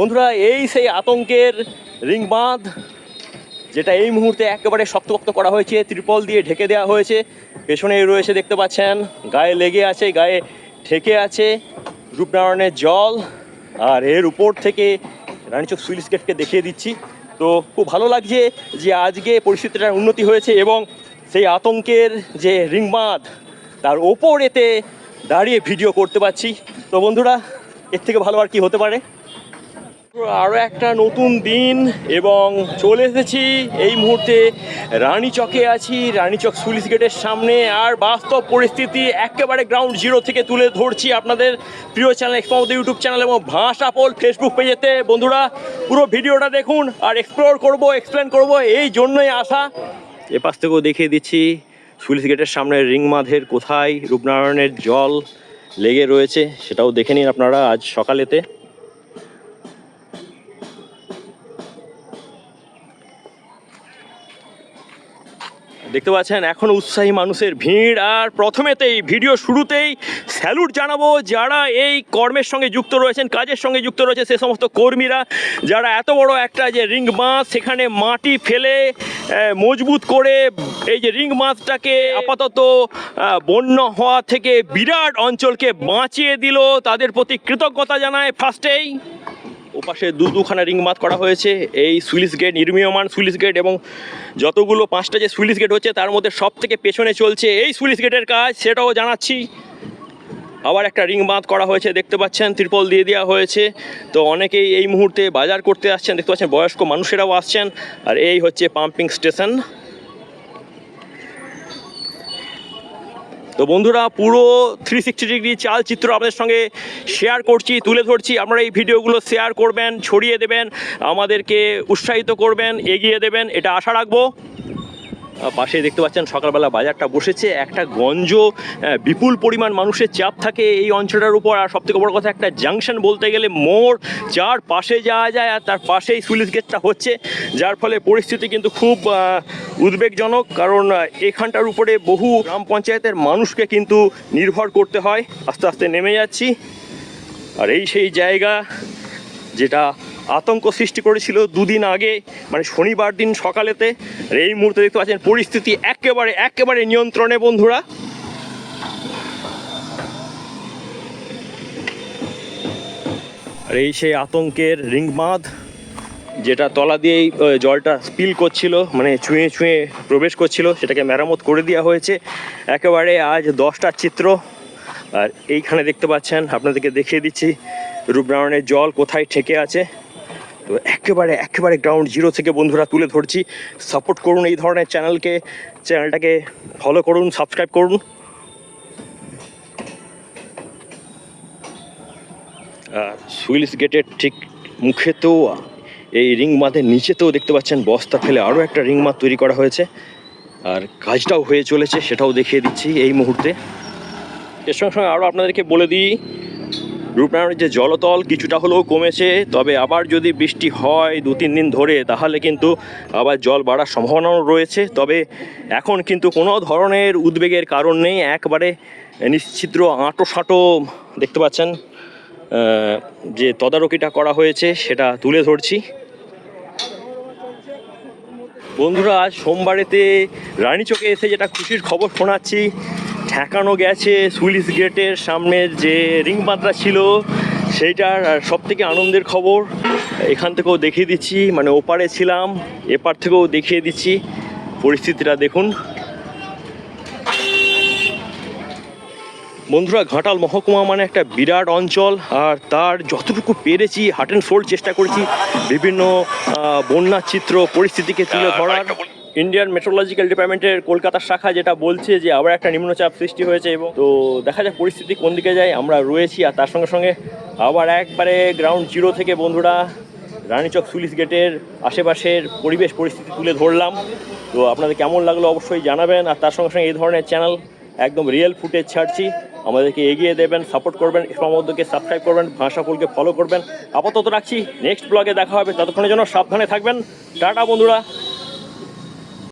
বন্ধুরা, এই সেই আতঙ্কের রিং বাঁধ যেটা এই মুহূর্তে একেবারে শক্তপক্ত করা হয়েছে, ত্রিপল দিয়ে ঢেকে দেওয়া হয়েছে। পেছনে রয়েছে, দেখতে পাচ্ছেন, গায়ে লেগে আছে, গায়ে ঠেকে আছে রূপনারায়ণের জল। আর এর উপর থেকে রানীচক সুইচ গেটকে দেখিয়ে দিচ্ছি। তো খুব ভালো লাগছে যে আজকে পরিস্থিতিটার উন্নতি হয়েছে এবং সেই আতঙ্কের যে রিং বাঁধ তার ওপর এতে দাঁড়িয়ে ভিডিও করতে পারছি। তো বন্ধুরা, এর থেকে ভালো আর কি হতে পারে? আরও একটা নতুন দিন এবং চলে এসেছি। এই মুহূর্তে রানীচকে আছি রানীচক সুইচ গেটের সামনে। আর বাস্তব পরিস্থিতি একেবারে গ্রাউন্ড জিরো থেকে তুলে ধরছি আপনাদের প্রিয় চ্যানেল এক্সপাউন্ড ইউটিউব চ্যানেল এবং ভাষা পোল ফেসবুক পেজেতে বন্ধুরা, পুরো ভিডিওটা দেখুন আর এক্সপ্লোর করব এক্সপ্লেন করব। এই জন্যই আসা এ পাশ থেকেও দেখিয়ে দিচ্ছি সুইচ গেটের সামনে রিং মাধের কোথায়? রূপনারায়ণের জল লেগে রয়েছে, সেটাও দেখে নিন আপনারা আজ সকালেতে। দেখতে পাচ্ছেন, এখন উৎসাহী মানুষের ভিড়। আর প্রথমেতেই, ভিডিও শুরুতেই স্যালুট জানাব যারা এই কর্মের সঙ্গে যুক্ত রয়েছেন, কাজের সঙ্গে যুক্ত রয়েছে সে সমস্ত কর্মীরা। যারা এত বড় একটা যে রিং মাছ, সেখানে মাটি ফেলে মজবুত করে এই যে রিং মাছটাকে আপাতত বন্য হওয়া থেকে বিরাট অঞ্চলকে বাঁচিয়ে দিল। তাদের প্রতি কৃতজ্ঞতা জানায় ফার্স্টেই। ওপাশে দু দুখানা রিং মাত করা হয়েছে। এই সুইলিশ গেট, নির্মীয়মান সুইলিশ গেট এবং যতগুলো পাঁচটা যে সুইলিশ গেট হচ্ছে, তার মধ্যে সব থেকে পেছনে চলছে এই সুইলিশ গেটের কাজ, সেটাও জানাচ্ছি। আবার একটা রিং বাঁধ করা হয়েছে, দেখতে পাচ্ছেন, ত্রিপল দিয়ে দেওয়া হয়েছে। তো অনেকেই এই মুহূর্তে বাজার করতে আসছেন, দেখতে পাচ্ছেন, বয়স্ক মানুষেরাও আসছেন। আর এই হচ্ছে পাম্পিং স্টেশন। তো বন্ধুরা, পুরো থ্রি সিক্সটি ডিগ্রি চাল চিত্র আপনাদের সঙ্গে শেয়ার করছি, তুলে ধরছি। আপনারা এই ভিডিওগুলো শেয়ার করবেন, ছড়িয়ে দেবেন, আমাদেরকে উৎসাহিত করবেন, এগিয়ে দেবেন, এটা আশা রাখব। পাশে দেখতে পাচ্ছেন সকালবেলা বাজারটা বসেছে। একটা গঞ্জ বিপুল পরিমাণ মানুষের চাপ থাকে এই অঞ্চলটার উপর। আর সবথেকে বড় কথা, একটা জাংশন বলতে গেলে মোড় যার পাশে যাওয়া যায় আর তার পাশেই সুইলিশ গেটটা হচ্ছে। যার ফলে পরিস্থিতি কিন্তু খুব উদ্বেগজনক। কারণ এখানটার উপরে বহু গ্রাম পঞ্চায়েতের মানুষকে কিন্তু নির্ভর করতে হয়। আস্তে আস্তে নেমে যাচ্ছি। আর এই সেই জায়গা যেটা আতঙ্ক সৃষ্টি করেছিল দুদিন আগে মানে শনিবার দিন সকালেতে। এই মুহূর্তে দেখতে পাচ্ছেন, পরিস্থিতি একেবারে একেবারে নিয়ন্ত্রণে বন্ধুরা। আর এই সেই আতঙ্কের রিং বাঁধ যেটা তলা দিয়েই জলটা স্পিল করছিল মানে ছুঁয়ে ছুঁয়ে প্রবেশ করছিল, সেটাকে মেরামত করে দেওয়া হয়েছে। একেবারে আজ দশটার চিত্র। আর এইখানে দেখতে পাচ্ছেন, আপনাদেরকে দেখিয়ে দিচ্ছি রূপনারায়ণের জল কোথায় ঠেকে আছে। তো একেবারে একেবারে গ্রাউন্ড জিরো থেকে বন্ধুরা তুলে ধরছি। সাপোর্ট করুন এই ধরনের চ্যানেলকে চ্যানেলটাকে ফলো করুন সাবস্ক্রাইব করুন। আর সুইলস গেটের ঠিক মুখেতেও এই রিং মাথের নিচেতেও দেখতে পাচ্ছেন, বস্তা ফেলে আরও একটা রিং মাথ তৈরি করা হয়েছে। আর কাজটাও হয়ে চলেছে, সেটাও দেখিয়ে দিচ্ছি এই মুহূর্তে। এর সঙ্গে সঙ্গে আরও আপনাদেরকে বলে দিই রূপনারায়ণের যে জলতল কিছুটা হলেও কমেছে, তবে আবার যদি বৃষ্টি হয় দু তিন দিন ধরে, তাহলে কিন্তু আবার জল বাড়ার সম্ভাবনাও রয়েছে। তবে এখন কিন্তু কোনো ধরনের উদ্বেগের কারণ নেই। একবারে নিশ্চিদ্র আঁটো সাঁটো দেখতে পাচ্ছেন যে তদারকিটা করা হয়েছে, সেটা তুলে ধরছি। বন্ধুরা, আজ সোমবারেতে রানীচকে এসে যেটা খুশির খবর শোনাচ্ছি ঠেকানো গেছে সুইলিশ গেটের সামনের যে রিং বাঁধটা ছিল সেইটার আর সব থেকে আনন্দের খবর এখান থেকেও দেখিয়ে দিচ্ছি মানে ওপারে ছিলাম এপার থেকেও দেখিয়ে দিচ্ছি পরিস্থিতিটা দেখুন। বন্ধুরা ঘাটাল মহকুমা মানে একটা বিরাট অঞ্চল আর তার যতটুকু পেরেছি হাট অ্যান্ড ফোল্ড চেষ্টা করেছি বিভিন্ন বন্যার চিত্র পরিস্থিতিকে তুলে ধরার। ইন্ডিয়ান মেট্রোলজিক্যাল ডিপার্টমেন্টের কলকাতার শাখা যেটা বলছে যে আবার একটা নিম্নচাপ সৃষ্টি হয়েছে এবং তো দেখা যাক পরিস্থিতি কোন দিকে যায়। আমরা রয়েছি আর তার সঙ্গে সঙ্গে আবার একবারে গ্রাউন্ড জিরো থেকে বন্ধুরা রানীচক সুইলিশ গেটের আশেপাশের পরিবেশ পরিস্থিতি তুলে ধরলাম। তো আপনাদের কেমন লাগল অবশ্যই জানাবেন আর তার সঙ্গে সঙ্গে এই ধরনের চ্যানেল একদম রিয়েল ফুটেজ ছাড়ছি। আমাদেরকে এগিয়ে দেবেন সাপোর্ট করবেন মধ্যকে সাবস্ক্রাইব করবেন ভাষা ফুলকে ফলো করবেন। আপাতত রাখছি নেক্সট ব্লগে দেখা হবে। ততক্ষণের জন্য সাবধানে থাকবেন। টাটা বন্ধুরা।